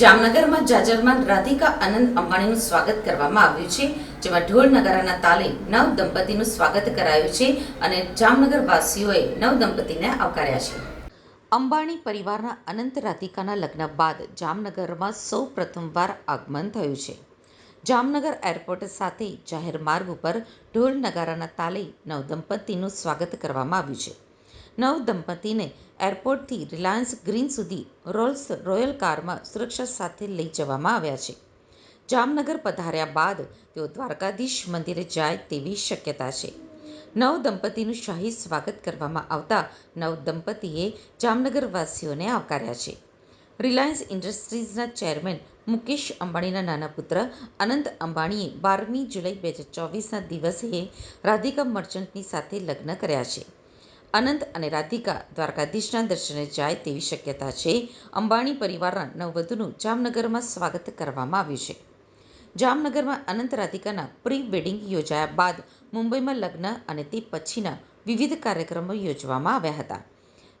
જામનગરમાં જાજરમાન રાધિકા આનંદ અંબાણીનું સ્વાગત કરવામાં આવ્યું છે, જેમાં ઢોલ નગારાના તાલે નવ દંપતીનું સ્વાગત કરાયું છે અને જામનગર વાસીઓએ નવ દંપતીને આવકાર્યા છે. અંબાણી પરિવારના અનંત રાધિકાના લગ્ન બાદ જામનગરમાં સૌ પ્રથમવાર આગમન થયું છે. જામનગર એરપોર્ટ સાથે જાહેર માર્ગ ઉપર ઢોલ નગારાના તાલે નવદંપતીનું સ્વાગત કરવામાં આવ્યું છે. નવ દંપતીને એરપોર્ટથી રિલાયન્સ ગ્રીન સુધી રોલ્સ રોયલ કારમાં સુરક્ષા સાથે લઈ જવામાં આવ્યા છે. જામનગર પધાર્યા બાદ તેઓ દ્વારકાધીશ મંદિરે જાય તેવી શક્યતા છે. નવ દંપતીનું શાહી સ્વાગત કરવામાં આવતા નવ દંપતીએ જામનગરવાસીઓને આવકાર્યા છે. રિલાયન્સ ઇન્ડસ્ટ્રીઝના ચેરમેન મુકેશ અંબાણીના નાના પુત્ર અનંત અંબાણીએ બારમી જુલાઈ બે હજાર ચોવીસના દિવસે રાધિકા મર્ચન્ટની સાથે લગ્ન કર્યા છે. અનંત અને રાધિકા દ્વારકાધીશના દર્શને જાય તેવી શક્યતા છે. અંબાણી પરિવારના નવવધુનું જામનગરમાં સ્વાગત કરવામાં આવ્યું છે. જામનગરમાં અનંત રાધિકાના પ્રી વેડિંગ યોજાયા બાદ મુંબઈમાં લગ્ન અને તે પછીના વિવિધ કાર્યક્રમો યોજવામાં આવ્યા હતા.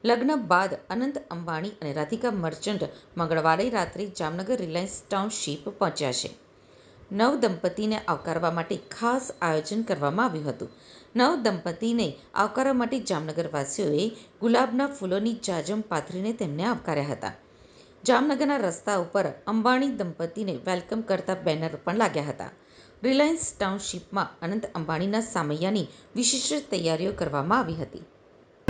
લગ્ન બાદ અનંત, અંબાણી અને રાધિકા મર્ચન્ટ મંગળવારે રાત્રે જામનગર રિલાયન્સ ટાઉનશીપ પહોંચ્યા છે. નવ દંપતીને આવકારવા માટે ખાસ આયોજન કરવામાં આવ્યું હતું. નવ દંપતીને આવકારવા માટે જામનગરવાસીઓએ ગુલાબના ફૂલોની જાજમ પાથરીને તેમને આવકાર્યા હતા. જામનગરના રસ્તા ઉપર અંબાણી દંપતીને વેલકમ કરતા બેનર પણ લાગ્યા હતા. રિલાયન્સ ટાઉનશીપમાં અનંત અંબાણીના સામૈયાની વિશિષ્ટ તૈયારીઓ કરવામાં આવી હતી.